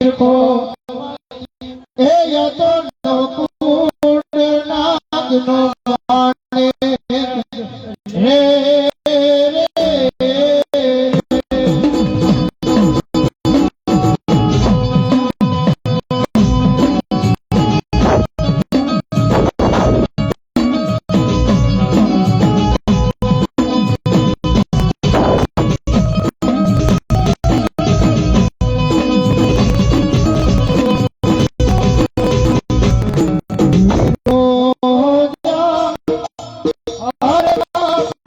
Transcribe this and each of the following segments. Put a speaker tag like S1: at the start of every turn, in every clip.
S1: તીર્થો એ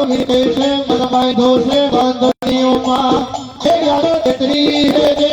S1: બાપ છે મન બાંધો છે બાંધણીઓમાં એ યાદો તેતરી હે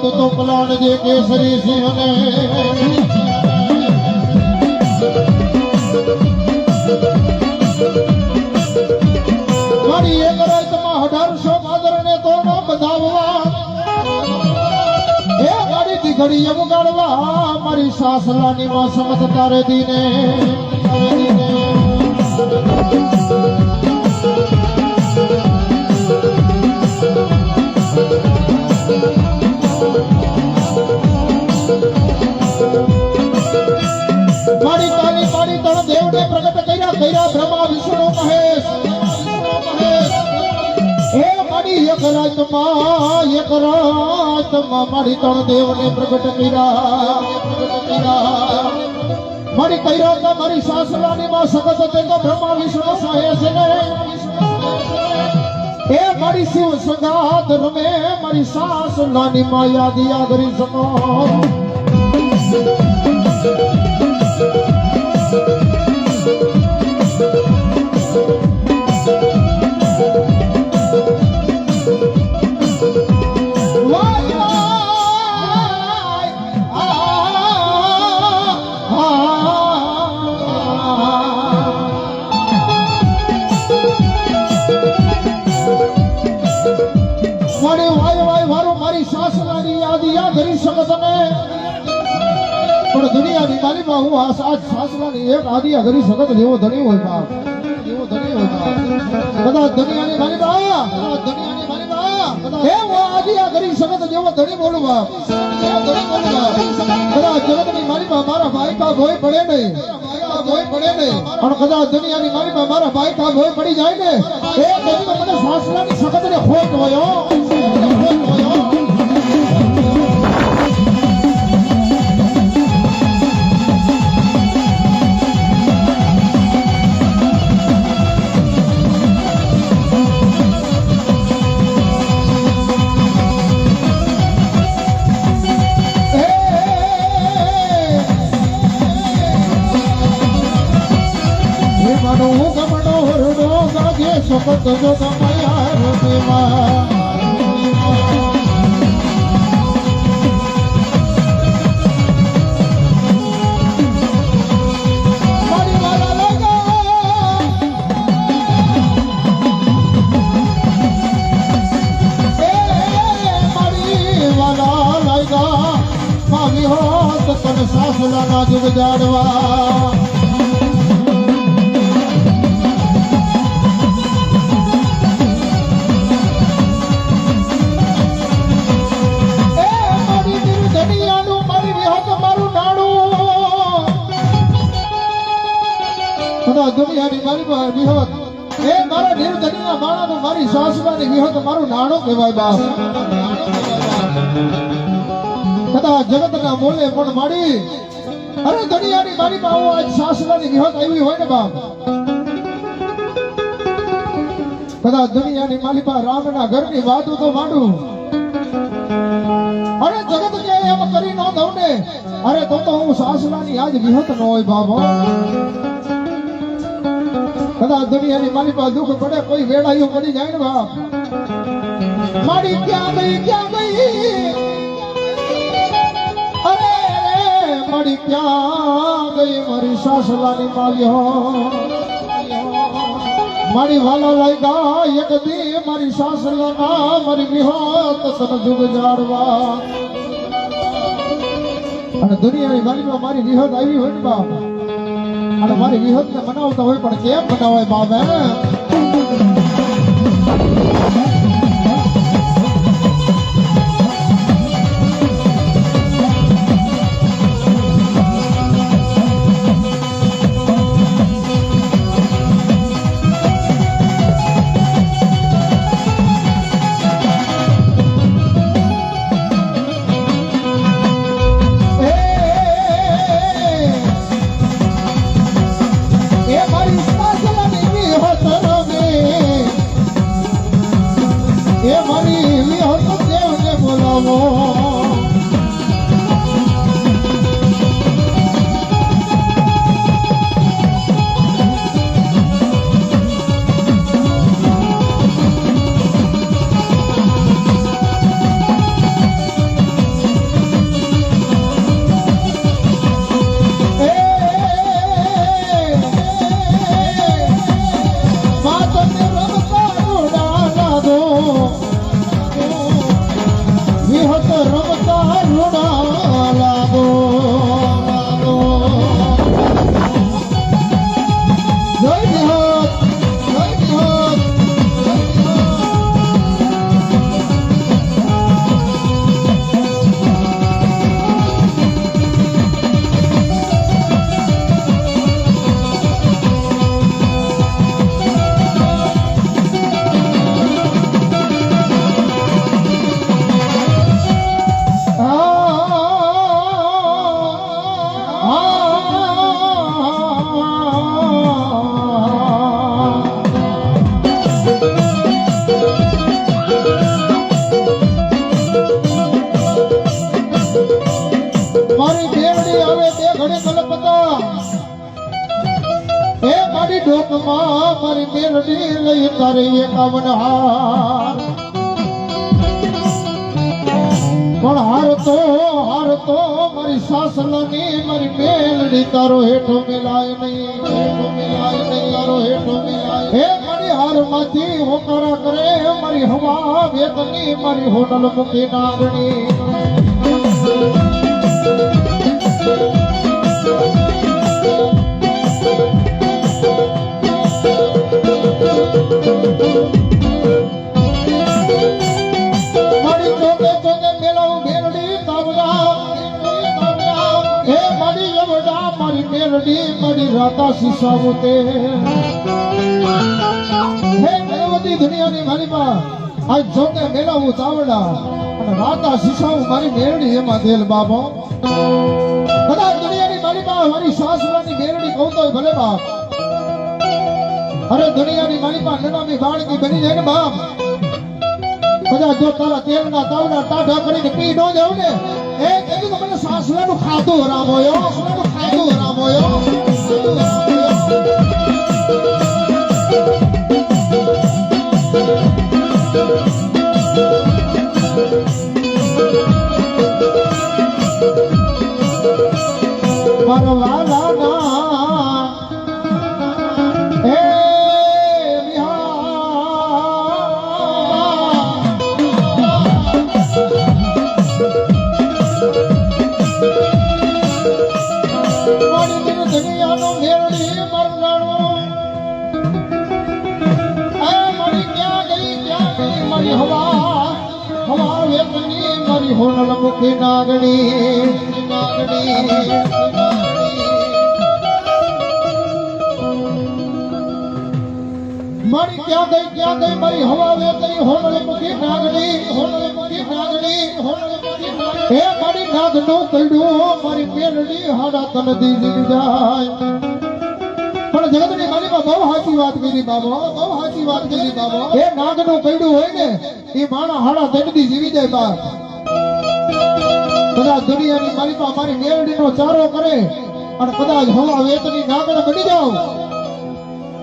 S1: તો પલાણ જે કેસરી સિંહ ને મારી એક રાતમાં અઢારસો માદરને તો ન બધાવવા? એ મારી દીકરી એમ ગાળવા મારી સાસલાની માં સમત તારે દીને રાતમાં મારી ત્રણ દેવને પ્રગટ કર્યા. મારી કર્યા તો મારી સાસરાની માં સગત તે તો બ્રહ્મા, વિષ્ણુ મહેશ ને. એ મારી શિવ સંગાત રમે, મારી સાસ નાની માં યાદ યાદ રી સનો કરી શકત ને પણ દુનિયાની માલીમાં હું આજ સાસ સાસલાની એક આદિ અઘરી શકત જેવો ધણી હોય બાપ. જેવો ધણી હોય બાપ. બધા દુનિયાની માલીમાં દુનિયાની માલીમાં હે, હું આદિ કરી શકત જેવો ધણી બોલું બાપ. બાપ. મારા ભાઈ કા ભોય પડે નહીં પડે જાય ને. સખત ને હોય ગાજે સપત જો તમાયા રૂપમાં મારી વાલા લગા એ મારી વાલા લગા મામી હો તો તને સાસલાના જુગ જાડવા દુનિયાની મારી વિહોત એ મારા દિલ દનિયા મારી સાસરાની વિહોત મારું નાણું કહેવાય બાપ. કદાચ જગતના મોલે પણ માડી. અરે દુનિયાની મારી પાસે આજ સાસરાની વિહોત આવી હોય ને બાપ. કદા દુનિયાની પાસે રામના ઘરની વાતો તો માંડું. અરે જગત કે એમ કરી ન દઉં ને. અરે તો તો હું સાસરાની આજ વિહત ન હોય બાબો કદાચ દુનિયાની મારી પાસે દુઃખ પડે, કોઈ વેળાયું પડી જાય ને બાપ. મારી ક્યાં ગઈ ક્યાં ગઈ? અરે, મારી ક્યાં ગઈ? મારી સાસલાની માલ્યો. મારી વાલા ગા એક દી, મારી સાસલાના મારી વિહોત તન જુગ જાડવા અને દુનિયાની મારીમાં મારી વિહોત આવી હોય ને બાપ. અને મારી વિહત ને મનાવતા હોય પણ કેમ મનાવાય બાપ મેલડી લઈ તારે એકાવન હાર પણ હાર તો હાર તો મારી સાસલાની મારી મેલડી તારો હેઠો મિલાય નહીં હેઠો મિલાય નહીં તારો હેઠો મિલાય હે મારી હારમાંથી હોકારા કરે મારી હવા વેતની મારી હોટલ મૂકી નાગણી. યવડા મારી મેલડી મારી રાતા શીશાવો તે હે મેળવતી દુનિયાની મારી બા, આજ જોકે મેળવું તાવડા અને રાતા શીશાવું મારી મેલડી એમાં દેલ બાબો બધા દુનિયાની મારી બા, મારી સાસરાની મેલડી કહું તોય ભલે બાપ અરે દુનિયાની મારી બા નનામી બાળકી બની જાય ને બાપ. બધા જો તારા તેલના તાવડા ટાઢા કરીને પી ન જાવ ને તો મને સાસરાનું ખાધું હરામોયો સાસરાનું મારી ક્યાં ગઈ મારી હવા વે ગઈ હોનળી મુખી નાગણી હોનળી મુખી નાગણી હોનળી મુખી નાગણી હે મારી નાગનું કઈડું મારી મેલડી હાડા તન દીધી જાય. પણ જગતની માલિકા બહુ સાચી વાત કરી બાબો, બહુ સાચી વાત કરી બાબો. એ નાગનું કઈડું હોય ને, એ માણા હાડા તનદી જીવી જાય બા કદાચ દુનિયાની માલિકા મારી મેલડીનો ચારો કરે, અને કદાચ હવા વેતની નાગણ બની જાવ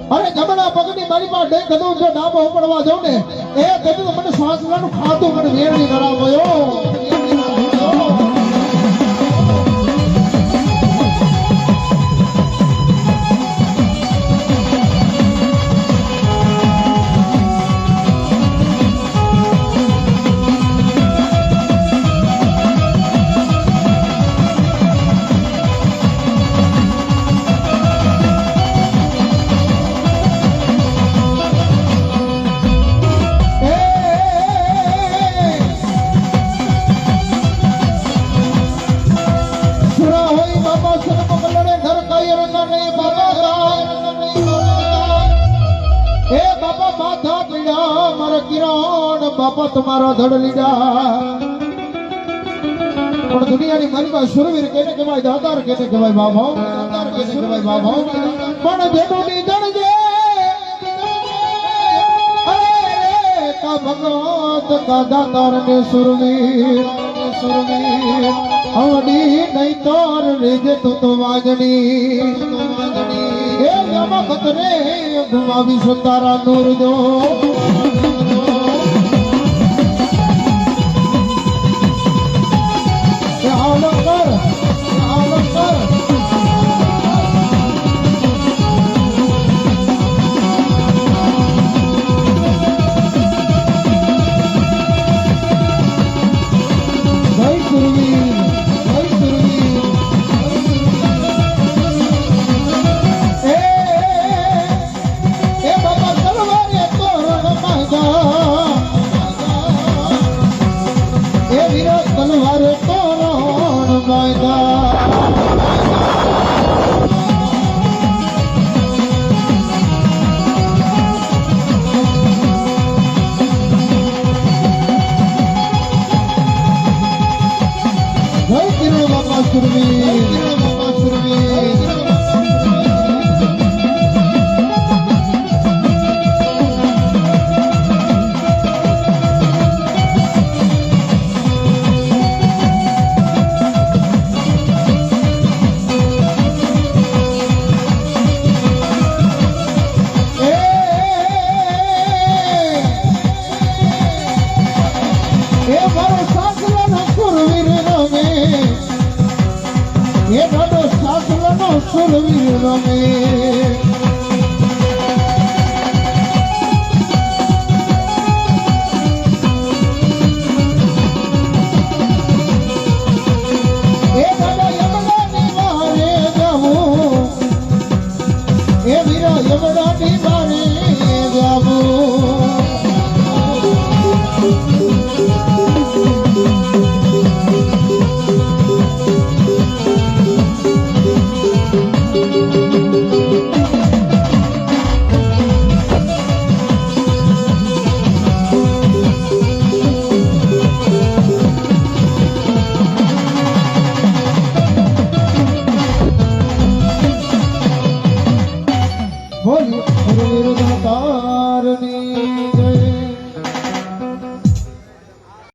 S1: અરે જમણા પગની મારી પાસે ડે કદું જો ડાબો ઉપડવા જાઉં ને એ કદું મને શ્વાસ ખાતું મને વેરણી કરાવ્યો તમારા ધડ લીડા પણ દુનિયાની મનમાં સુરવીર કેને કહેવાય? દાતાર કેને કહેવાય? બાબા દાતાર કેને કહેવાય? બાબા પણ જેનું ની જણજે અરે, કા ભગવત, કા દાતાર ને સુરવીર સુરવીર અવડી નહીં તોર રેજે તું તો વાજણી. એ નમક રે ગુમાવી સુતારા નૂર જો સાસરાનો સુરવીર રમે